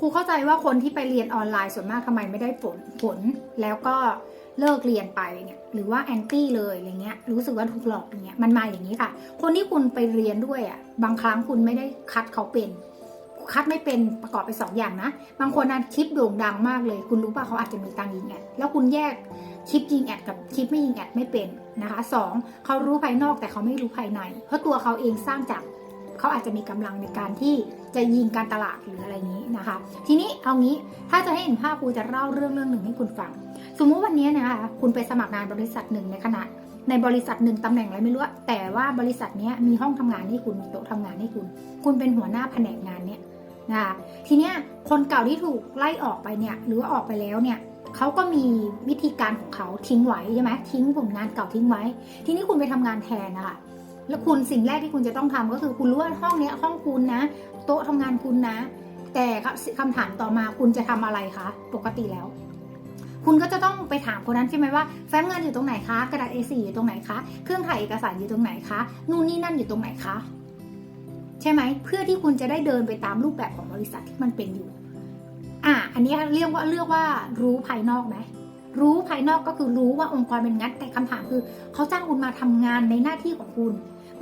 ครูเข้าใจว่าคนที่ไปเรียนออนไลน์ส่วนมากทำไมไม่ได้ผลผล แล้วก็เลิกเรียนไปเนี่ยหรือว่าแอนตี้เลยอะไรเงี้ยรู้สึกว่าถูกหลอกอย่างเงี้ยมันมาอย่างนี้ค่ะ คนที่คุณไปเรียนด้วยอะบางครั้งคุณไม่ได้คัดเขาเป็น คัดไม่เป็นประกอบไปสองอย่างนะ บางคนนั้นคลิปโด่งดังมากเลย คุณรู้ป่ะเขาอาจจะมีตังค์ยิงแอดแล้วคุณแยกคลิปยิงแอดกับคลิปไม่ยิงแอดไม่เป็นนะคะสองเขารู้ภายนอกแต่เขาไม่รู้ภายใน เพราะตัวเขาเองสร้างจาก เขาอาจจะมีกำลังในการที่จะยิงการตลาดหรืออะไรอย่างนี้นะคะ ทีนี้เอางี้ถ้าจะให้เห็นภาพครูจะเล่าเรื่องเรื่องหนึ่งให้คุณฟัง สมมุติวันนี้นะคะคุณไปสมัครงานบริษัทหนึ่งในขณะในบริษัทหนึ่งตำแหน่งอะไรไม่รู้อะแต่ว่าบริษัทนี้มีห้องทำงานให้คุณมีโต๊ะทำงานให้คุณ คุณเป็นหัวหน้าแผนกงานเนี้ยนะคะทีเนี้ยคนเก่าที่ถูกไล่ออกไปเนี่ยหรือว่าออกไปแล้วเนี่ยเขาก็มีวิธีการของเขาทิ้งไว้ใช่ไหมทิ้งผลงานเก่าทิ้งไว้ ทีนี้คุณไปทำงานแทนนะคะ แล้วคุณสิ่งแรกที่คุณจะต้องทำก็คือคุณรู้ว่าห้องเนี้ยห้องคุณนะ โต๊ะทำงานคุณนะ แต่คำถามต่อมาคุณจะทำอะไรคะปกติแล้ว คุณก็จะต้องไปถามคนนั้นใช่ไหมว่าแฟ้มงานอยู่ตรงไหนคะกระดาษ A4 อยู่ตรงไหนคะเครื่องถ่ายเอกสารอยู่ตรงไหนคะนู่นนี่นั่นอยู่ตรงไหนคะใช่ไหมเพื่อที่คุณจะได้เดินไปตามรูปแบบของบริษัทที่มันเป็นอยู่ อะอันนี้เรียกว่าเรียกว่ารู้ภายนอกไหมรู้ภายนอกก็คือรู้ว่าองค์กรเป็นงั้นแต่คำถามคือ เขาจ้างคุณมาทำงานในหน้าที่ของคุณ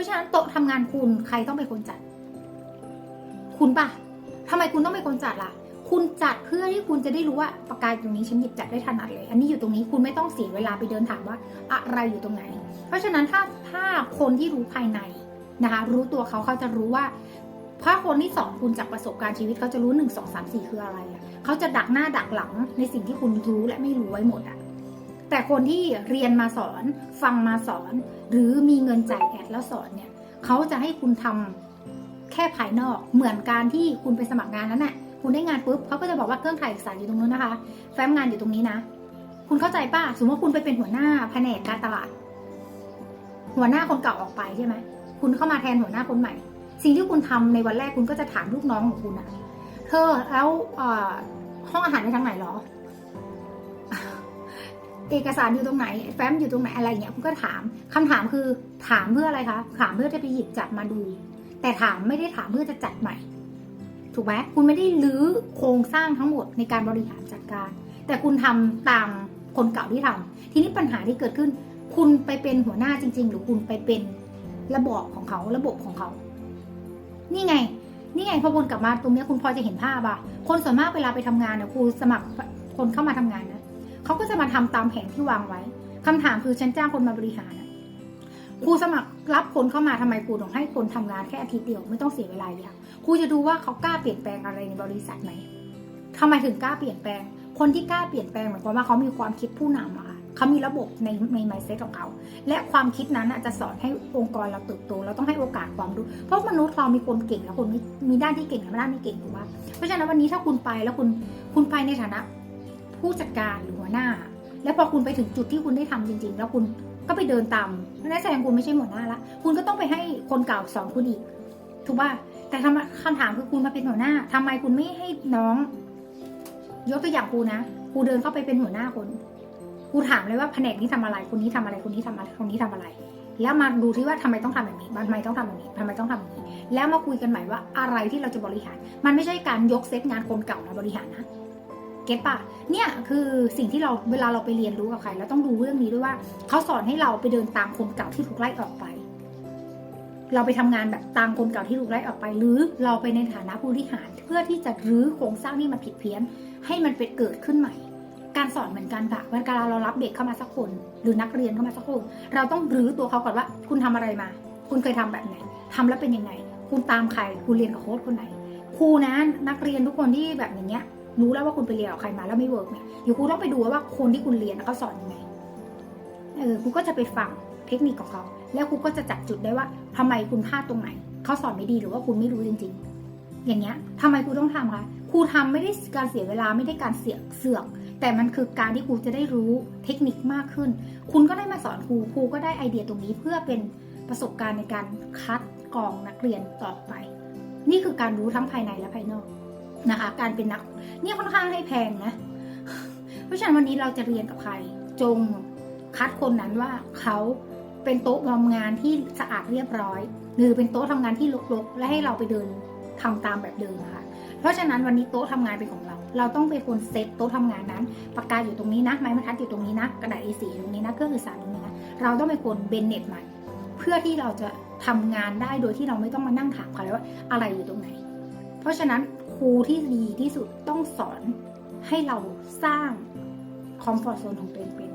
ราะฉะนั้นโต๊ะทำงานคุณใครต้องเป็นคนจัด คุณปะทำไมคุณต้องเป็นคนจัดล่ะ คุณจัดเพื่อที่คุณจะได้รู้ว่าปากกาตรงนี้ฉันหยิบจัดได้ถนัดเลย อันนี้อยู่ตรงนี้คุณไม่ต้องเสียเวลาไปเดินถามว่าอะไรอยู่ตรงไหน เพราะฉะนั้นถ้าถ้าคนที่รู้ภายในนะคะ รู้ตัวเขาเขาจะรู้ว่าถ้าคนที่สองคุณจากประสบการณ์ชีวิตเขาจะรู้หนึ่งสองสามสี่คืออะไรอะเขาจะดักหน้าดักหลังในสิ่งที่คุณรู้และไม่รู้ไว้หมดอะ แต่คนที่เรียนมาสอนฟังมาสอน หรือมีเงินจ่ายแอดแล้วสอนเนี่ยเขาจะให้คุณทำแค่ภายนอกเหมือนการที่คุณไปสมัครงานนั้นน่ะคุณได้งานปุ๊บเขาก็จะบอกว่าเครื่องถ่ายเอกสารอยู่ตรงนู้นนะคะ แฟ้มงานอยู่ตรงนี้นะ คุณเข้าใจป่ะสมมติว่าคุณไปเป็นหัวหน้าแผนกการตลาด หัวหน้าคนเก่าออกไปใช่ไหมคุณเข้ามาแทนหัวหน้าคนใหม่ สิ่งที่คุณทำในวันแรกคุณก็จะถามลูกน้องของคุณอะเธอแล้วห้องอาหารไปทางไหนหรอ เอกสารอยู่ตรงไหน แฟ้มอยู่ตรงไหนอะไรเงี้ยคุณก็ถามคำถามคือถามเพื่ออะไรคะถามเพื่อจะไปหยิบจับมาดู แต่ถามไม่ได้ถามเพื่อจะจัดใหม่ ถูกไหมคุณไม่ได้รื้อโครงสร้างทั้งหมดในการบริหารจัดการ แต่คุณทำตามคนเก่าที่ทำทีนี้ปัญหาที่เกิดขึ้น คุณไปเป็นหัวหน้าจริง ๆ หรือคุณไปเป็นระบอบของเขาระบบของเขา นี่ไง นี่ไงพอวนกลับมาตรงนี้คุณพอจะเห็นภาพอะคนส่วนมากเวลาไปทำงานเนี่ยครูสมัครคนเข้ามาทำงาน เขาก็จะมาทำตามแผนที่วางไว้คำถามคือฉันจ้างคนมาบริหารอะครูสมัครรับคนเข้ามาทำไมครูต้องให้คนทำงานแค่อาทิตย์เดียวไม่ต้องเสียเวลาเยอะครูจะดูว่าเขากล้าเปลี่ยนแปลงอะไรในบริษัทไหมทำไมถึงกล้าเปลี่ยนแปลง คนที่กล้าเปลี่ยนแปลงหมายความว่าเขามีความคิดผู้นำอะค่ะเขามีระบบในใน mindset ของเขา และความคิดนั้นจะสอนให้องค์กรเราเติบโต เราต้องให้โอกาสความรู้ เพราะมนุษย์เรามีคนเก่งและคนม่มีด้านที่เก่งและด้านไม่เก่งถูกปะเพราะฉะนั้นวันนี้ถ้าคุณไปแล้วคุณคุณไปในฐานะ ผู้จัดการหรือหัวหน้า แล้วพอคุณไปถึงจุดที่คุณได้ทำจริง ๆ แล้วคุณก็ไปเดินตามนั่นแสดงคุณไม่ใช่หัวหน้าละคุณก็ต้องไปให้คนเก่าสอนคุณอีกถูกป่ะแต่คำถามคือคุณมาเป็นหัวหน้าทำไมคุณไม่ให้น้อง ยกตัวอย่างคูนะคูเดินเข้าไปเป็นหัวหน้าคนคูถามเลยว่าแผนกนี้ทำอะไรคนนี้ทำอะไรคนนี้ทำอะไรคนนี้ทำอะไร แล้วมาดูที่ว่าทำไมต้องทำแบบนี้ทำไมต้องทำแบบนี้ทำไมต้องทำแบบนี้ แล้วมาคุยกันใหม่ว่าอะไรที่เราจะบริหาร มันไม่ใช่การยกเซตงานคนเก่ามาบริหารนะ เก็ตปะเนี่ยคือสิ่งที่เราเวลาเราไปเรียนรู้กับใครเราต้องดูเรื่องนี้ด้วยว่าเขาสอนให้เราไปเดินตามคนเก่าที่ถูกไล่ออกไป เราไปทำงานแบบตามคนเก่าที่ถูกไล่ออกไป หรือเราไปในฐานะผู้บริหาร เพื่อที่จะรื้อโครงสร้างที่มันผิดเพี้ยน ให้มันเป็นเกิดขึ้นใหม่ การสอนเหมือนกันค่ะเวลาเรารับเด็กเข้ามาสักคน หรือนักเรียนเข้ามาสักคน เราต้องรื้อตัวเขาก่อนว่า คุณทำอะไรมา คุณเคยทำแบบไหนทำแล้วเป็นยังไง คุณตามใครคุณเรียนกับโค้ชคนไหนครูนะนักเรียนทุกคนที่แบบอย่างเงี้ย รู้แล้วว่าคุณไปเรียนกับใครมาแล้วไม่เวิร์กเนี่ยเดี๋ยวครูต้องไปดูว่าคนที่คุณเรียนเขาสอนยังไงเออครูก็จะไปฟังเทคนิคของเขา แล้วครูก็จะจับจุดได้ว่าทำไมคุณพลาดตรงไหนเขาสอนไม่ดีหรือว่าคุณไม่รู้จริง ๆ อย่างเงี้ยทำไมครูต้องทำคะครูทำไม่ได้การเสียเวลาไม่ได้การเสียเสือกแต่มันคือการที่ครูจะได้รู้เทคนิคมากขึ้น คุณก็ได้มาสอนครูครูก็ได้ไอเดียตรงนี้เพื่อเป็นประสบการณ์ในการคัดกรองนักเรียนต่อไป นี่คือการรู้ทั้งภายในและภายนอก นะคะ การเป็นนักเนี่ยค่อนข้างให้แพงนะ เพราะฉะนั้นวันนี้เราจะเรียนกับใคร จงคัดคนนั้นว่าเขาเป็นโต๊ะทำงานที่สะอาดเรียบร้อย หรือเป็นโต๊ะทำงานที่รกๆ และให้เราไปเดินทำตามแบบเดิมค่ะเพราะฉะนั้นวันนี้โต๊ะทำงานเป็นของเรา เราต้องเป็นคนเซตโต๊ะทำงานนั้น ปากกาอยู่ตรงนี้นะ ไม้บรรทัดอยู่ตรงนี้นะ กระดาษ A4 ตรงนี้นะเครื่องสื่อสารตรงนี้นะ เราต้องเป็นคนเบนเน็ตใหม่ เพื่อที่เราจะทำงานได้โดยที่เราไม่ต้องมานั่งถามใครว่าอะไรอยู่ตรงไหน เพราะฉะนั้นครูที่ดีที่สุดต้องสอนให้เราสร้างคอมฟอร์ทโซนของตัวเองเป็น